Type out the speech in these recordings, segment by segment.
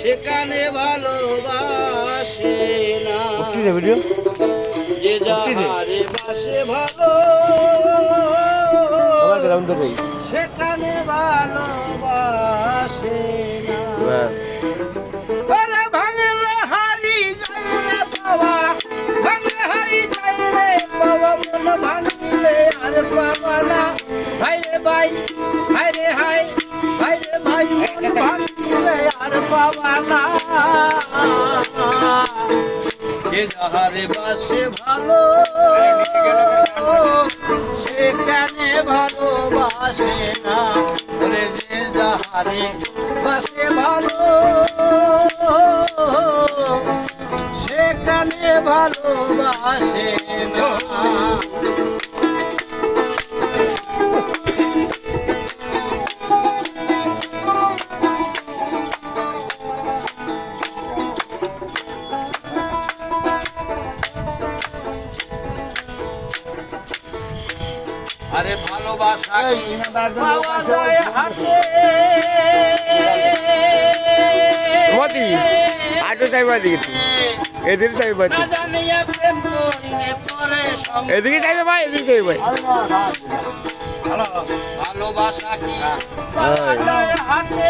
সেখানে ভালোবাসে না। ভিডিও। যে যাহারে বাসে ভালো। সেখানে ভালোবাসে না। ওরে ভাঙলে হারি যায় রে বাবা। ভাঙলে হারি যায় রে বাবা। মন ভাঙলে আর বাবা না। ভাই রে ভাই ভাই রে হাই ভাই রে ভাই। আর বাবা না যে যাহারে বাসে ভালো সেখানে ভালোবাসে না? ওরে যে যাহারে ভালোবাসা পাওয়া যায় হাতে মতি আটো চাইবা দিকে এদিকে চাইবা জানিয়া প্রেম করিলে পরে সঙ্গ এদিকে চাইবে ভাই এদিকে চাইবে ভালোবাসা কি হাতে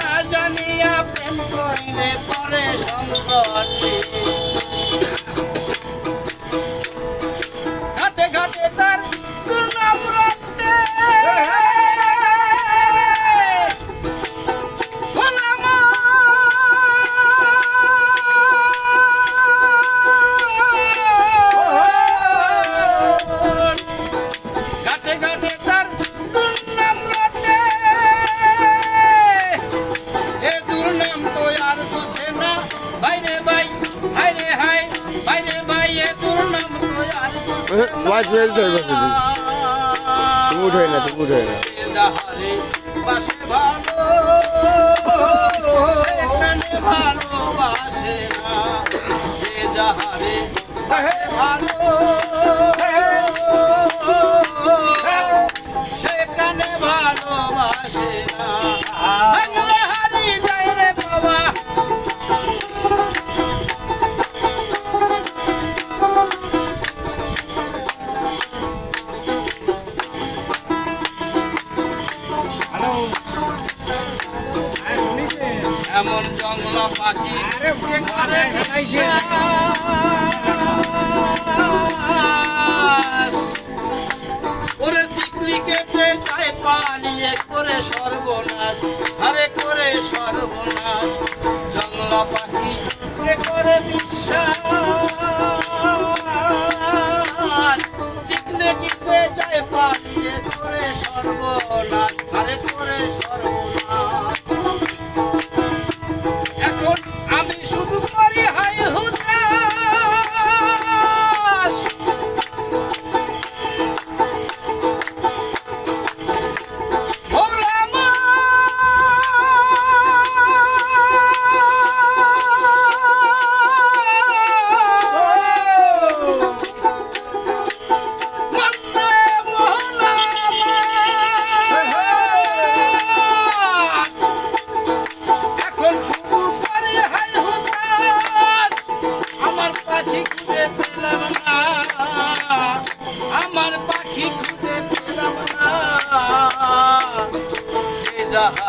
না জানিয়া প্রেম করিলে পরে সংকটে না ওয়াজ ওয়েল চাইবা শুধু তুমি উঠে না তুমি উঠে না বাসে ভালোবাসে না যে যাহারে বাসে ভালো ওরে চিকলি কেটে যায় পালিয়ে করে সর্বনাশ আরে করে সর্বনাশ।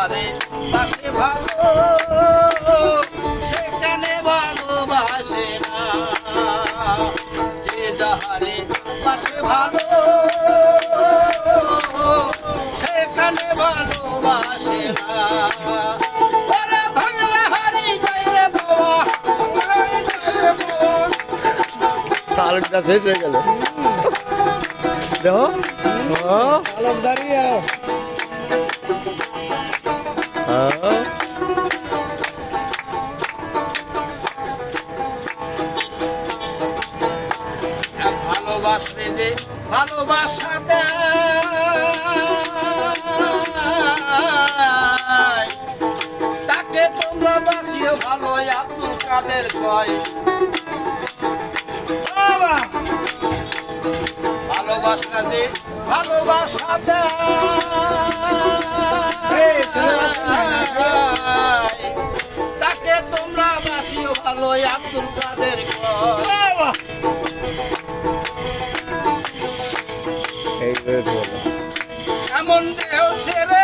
যাহারে পাশে ভালো সেখানে ভালোবাসে না। যে যাহারে পাশে ভালো সেখানে ভালোবাসে না। তালুকটা শেষ হয়ে গেল। দেখো। দাঁড়িয়ে কাদের কয় ভালোবাসা দে ভালোবাসা তাকে তোমরা বাসিও ভালো আব্দুল কাদের এমন দেহ ছেড়ে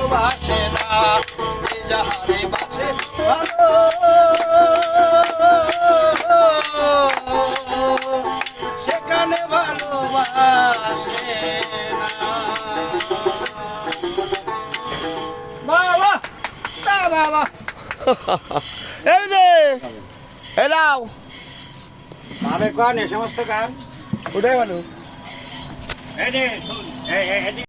ভালোবাসে না। যে যাহারে বাসে ভালো সেখানে ভালোবাসে সমস্ত কান